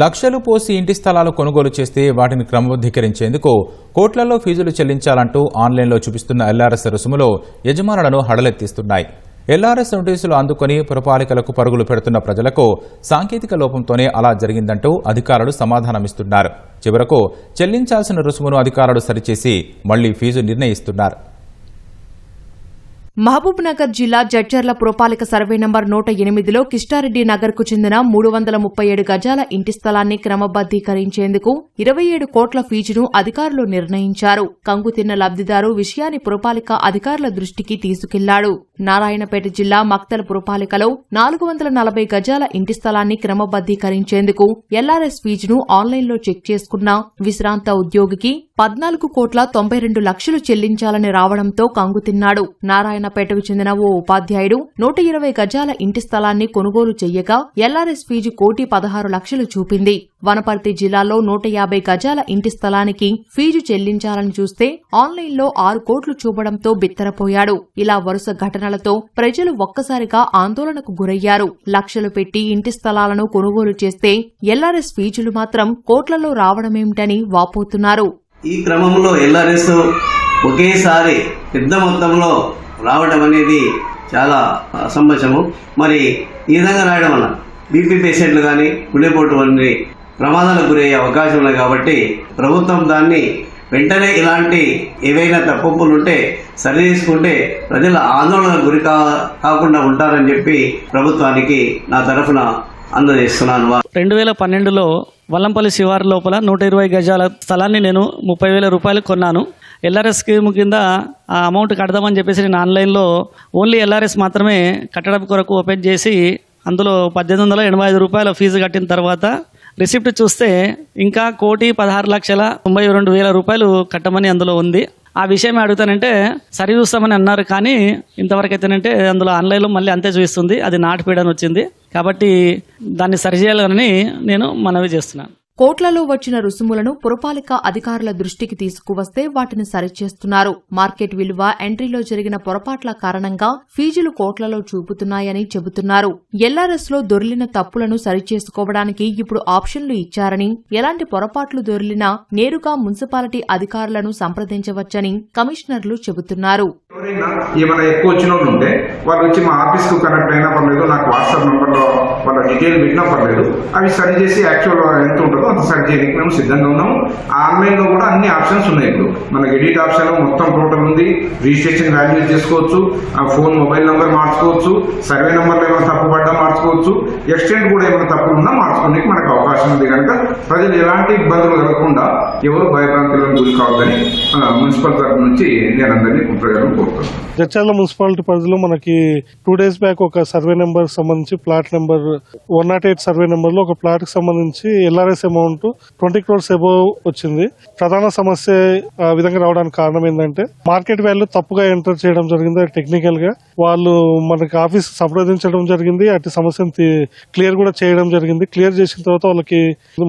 లక్షలు పోసి ఇంటి స్థలాలు కొనుగోలు చేస్తే వాటిని క్రమబద్ధీకరించేందుకు కోట్లలో ఫీజులు చెల్లించాలంటూ ఆన్లైన్లో చూపిస్తున్న ఎల్ఆర్ఎస్ రుసుములో యజమానులను హడలెత్తిస్తున్నాయి. ఎల్ఆర్ఎస్ నోటీసులు అందుకొని పురపాలికలకు పరుగులు పెడుతున్న ప్రజలకు సాంకేతిక లోపంతోనే అలా జరిగిందంటూ అధికారులు సమాధానమిస్తున్నారు. చివరకు చెల్లించాల్సిన రుసుమును అధికారులు సరిచేసి మళ్ళీ ఫీజు నిర్ణయిస్తున్నారు. మహబూబ్ నగర్ జిల్లా జడ్చర్ల పురపాలిక సర్వే నంబర్ నూట ఎనిమిదిలో కిష్టారెడ్డి నగర్కు చెందిన మూడు వందల ముప్పై ఏడు గజాల ఇంటి స్థలాన్ని క్రమబద్దీకరించేందుకు ఇరవై ఏడు కోట్ల ఫీజును అధికారులు నిర్ణయించారు. కంగుతిన్న లబ్దిదారు విషయాన్ని పురపాలిక అధికారుల దృష్టికి తీసుకెళ్ళాడు. నారాయణపేట జిల్లా మక్తల పురపాలికలో నాలుగు వందల నలభై గజాల ఇంటి స్థలాన్ని క్రమబద్దీకరించేందుకు ఎల్ఆర్ఎస్ ఫీజును ఆన్లైన్లో చెక్ చేసుకున్న విశ్రాంత ఉద్యోగికి పద్నాలుగు కోట్ల తొంభై రెండు లక్షలు చెల్లించాలని రావడంతో కంగుతిన్నాడు నారాయణపేటకు చెందిన ఓ ఉపాధ్యాయుడు నూట ఇరవై గజాల ఇంటి స్థలాన్ని కొనుగోలు చెయ్యగా ఎల్ఆర్ఎస్ ఫీజు కోటి పదహారు లక్షలు చూపింది. వనపర్తి జిల్లాలో నూట యాభై గజాల ఇంటి స్థలానికి ఫీజు చెల్లించాలని చూస్తే ఆన్లైన్లో ఆరు కోట్లు చూపడంతో బిత్తరపోయాడు. ఇలా వరుస ఘటనలతో ప్రజలు ఒక్కసారిగా ఆందోళనకు గురయ్యారు. లక్షలు పెట్టి ఇంటి స్థలాలను కొనుగోలు చేస్తే ఎల్ఆర్ఎస్ ఫీజులు మాత్రం కోట్లలో రావడమేమిటని వాపోతున్నారు. ఈ క్రమంలో ఎల్ఆర్ఎస్ ఒకేసారి పెద్ద మొత్తంలో రావడం అనేది చాలా అసంభవము మరి ఈ విధంగా రాయడం వల్ల బీపీ పేషెంట్లు కానీ గుండెపోటు వంటి ప్రమాదాలకు గురయ్యే అవకాశం ఉంది కాబట్టి ప్రభుత్వం దాన్ని వెంటనే ఇలాంటి ఏవైనా తప్పులు ఉంటే సరి చేసుకుంటే ప్రజల ఆందోళనకు గురి కాకుండా ఉంటారని చెప్పి ప్రభుత్వానికి నా తరఫున అందజేస్తున్నాను. రెండు వేల పన్నెండులో వల్లంపల్లి శివారు లోపల నూట ఇరవై గజాల స్థలాన్ని నేను ముప్పై వేల రూపాయలు కొన్నాను. ఎల్ఆర్ఎస్ స్కీమ్ కింద ఆ అమౌంట్ కడదామని చెప్పేసి నేను ఆన్లైన్లో ఓన్లీ ఎల్ఆర్ఎస్ మాత్రమే కట్టడం కొరకు ఓపెన్ చేసి అందులో పద్దెనిమిది వందల ఎనభై ఐదు రూపాయల ఫీజు కట్టిన తర్వాత రిసిప్ట్ చూస్తే ఇంకా కోటి పదహారు లక్షల తొంభై రెండు వేల రూపాయలు కట్టమని అందులో ఉంది. ఆ విషయం అడుగుతానంటే సరి చూస్తామని అన్నారు కానీ ఇంతవరకు అయితేనంటే అందులో ఆన్లైన్లో మళ్ళీ అంతే చూపిస్తుంది. అది నాటిపీడని వచ్చింది కాబట్టి దాన్ని సరిచేయాలని నేను మనవి చేస్తున్నాను. కోట్లలో వచ్చిన రుసుములను పురపాలిక అధికారుల దృష్టికి తీసుకువస్తే వాటిని సరిచేస్తున్నారు. మార్కెట్ విలువ ఎంట్రీలో జరిగిన పొరపాట్ల కారణంగా ఫీజులు కోట్లలో చూపుతున్నాయని చెబుతున్నారు. ఎల్ఆర్ఎస్లో దొరిలిన తప్పులను సరిచేసుకోవడానికి ఇప్పుడు ఆప్షన్లు ఇచ్చారని ఎలాంటి పొరపాట్లు దొరిలినా నేరుగా మున్సిపాలిటీ అధికారులను సంప్రదించవచ్చని కమిషనర్లు చెబుతున్నారు. ఏమైనా ఎక్కువ వచ్చిన ఉంటే వాళ్ళు వచ్చి మా ఆఫీస్కు కనెక్ట్ అయినా పర్లేదు నాకు వాట్సాప్ నంబర్లో వాళ్ళ డీటెయిల్ పెట్టినా పర్లేదు అవి సరిచేసి యాక్చువల్ ఎంత ఉంటుంది అంత సరి చేయడానికి మేము సిద్ధంగా ఉన్నాము. ఆన్లైన్లో కూడా అన్ని ఆప్షన్స్ ఉన్నాయి ఇప్పుడు. మనకి ఎడిట్ ఆప్షన్ మొత్తం టోటల్ ఉంది. రిజిస్ట్రేషన్ వాల్యూ చేసుకోవచ్చు. ఆ ఫోన్ మొబైల్ నెంబర్ మార్చుకోవచ్చు. సర్వే నెంబర్లో ఏమైనా తప్పు పడ్డా మార్చుకోవచ్చు. ఎక్స్టెండ్ కూడా ఏమైనా తప్పులు ఉన్నా మార్చుకోవడానికి మనకు అవకాశం ఉంది కనుక ప్రజలు ఎలాంటి ఇబ్బందులు కలగకుండా ఎవరు భయభ్రాంతులకు గురి కావద్దని మున్సిపల్ తరఫు నుంచి నేను అందరినీ ప్రజలను కోరుతున్నాను జడ్చర్ల మున్సిపాలిటీ పరిధిలో మనకి టూ డేస్ బ్యాక్ ఒక సర్వే నెంబర్ సంబంధించి plot number one not eight survey నెంబర్లో ఒక ప్లాట్కి సంబంధించి LRS amount twenty crores above వచ్చింది. ప్రధాన సమస్య ఆ విధంగా రావడానికి కారణం ఏంటంటే మార్కెట్ వాల్యూ తప్పుగా ఎంటర్ చేయడం జరిగింది టెక్నికల్గా. వాళ్ళు మనకి ఆఫీస్ సంప్రదించడం జరిగింది అటు సమస్యను క్లియర్ కూడా చేయడం జరిగింది. క్లియర్ చేసిన తర్వాత వాళ్ళకి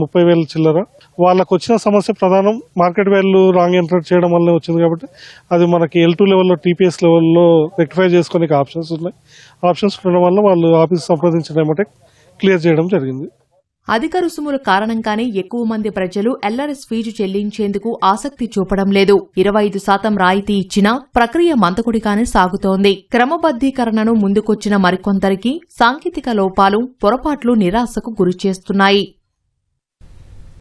ముప్పై వేల చిల్లర. వాళ్ళకు వచ్చిన సమస్య ప్రధానం మార్కెట్ వాల్యూ రాంగ్ ఎంటర్ చేయడం వల్లనే వచ్చింది కాబట్టి అది మనకి ఎల్ టూ లెవెల్లో టీపీఎస్ లెవెల్లో రెక్టిఫై చేసుకునే ఆప్షన్స్ ఉన్నాయి. ఆప్షన్స్ ఉండడం వల్ల వాళ్ళు ఆఫీస్ సంప్రదించడం ఏమంటే క్లియర్ చేయడం జరిగింది. అధిక రుసుముల కారణంగానే ఎక్కువ మంది ప్రజలు ఎల్ఆర్ఎస్ ఫీజు చెల్లించేందుకు ఆసక్తి చూపడం లేదు. ఇరవై ఐదు శాతం రాయితీ ఇచ్చినా ప్రక్రియ మంతకుడిగానే సాగుతోంది. క్రమబద్దీకరణను ముందుకొచ్చిన మరికొందరికి సాంకేతిక లోపాలు పొరపాట్లు నిరాశకు గురిచేస్తున్నాయి.